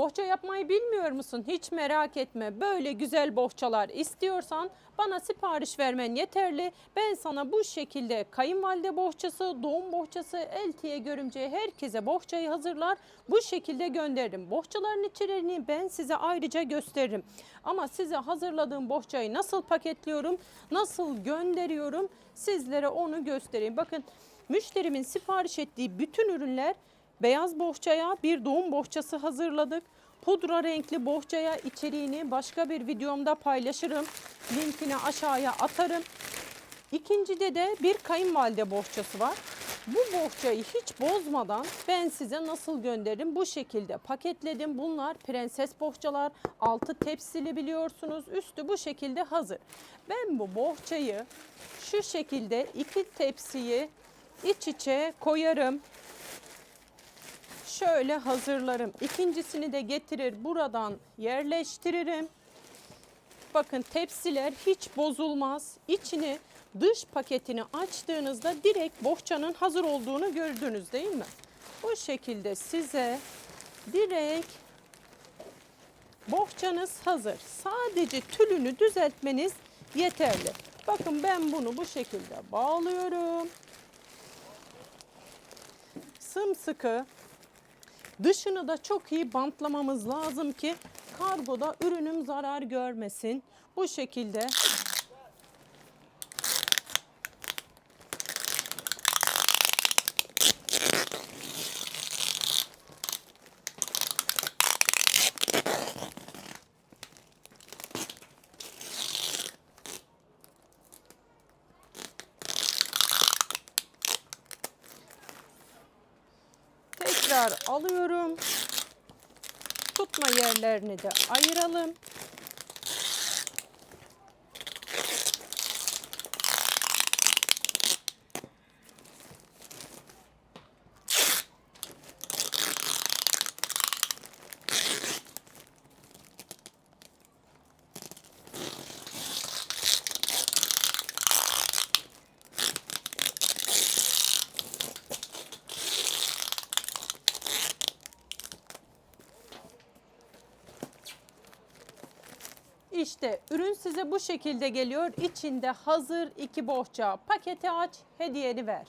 Bohça yapmayı bilmiyor musun? Hiç merak etme. Böyle güzel bohçalar istiyorsan bana sipariş vermen yeterli. Ben sana bu şekilde kayınvalide bohçası, doğum bohçası, eltiye görümceye herkese bohçayı hazırlar. Bu şekilde gönderirim. Bohçaların içeriğini ben size ayrıca gösteririm. Ama size hazırladığım bohçayı nasıl paketliyorum, nasıl gönderiyorum sizlere onu göstereyim. Bakın müşterimin sipariş ettiği bütün ürünler Beyaz bohçaya bir doğum bohçası hazırladık. Pudra renkli bohçaya içeriğini başka bir videomda paylaşırım. Linkini aşağıya atarım. İkincide de bir kayınvalide bohçası var. Bu bohçayı hiç bozmadan ben size nasıl gönderirim bu şekilde paketledim. Bunlar prenses bohçalar. Altı tepsili biliyorsunuz. Üstü bu şekilde hazır. Ben bu bohçayı şu şekilde iki tepsiyi iç içe koyarım şöyle hazırlarım. İkincisini de getirir buradan yerleştiririm. Bakın tepsiler hiç bozulmaz. İçini dış paketini açtığınızda direkt bohçanın hazır olduğunu gördünüz değil mi? Bu şekilde size direkt bohçanız hazır. Sadece tülünü düzeltmeniz yeterli. Bakın ben bunu bu şekilde bağlıyorum. Sımsıkı Dışını da çok iyi bantlamamız lazım ki kargoda ürünüm zarar görmesin. Bu şekilde tekrar alıyorum. Tutma yerlerini de ayıralım. İşte ürün size bu şekilde geliyor. İçinde hazır iki bohça. Paketi aç, hediyeni ver.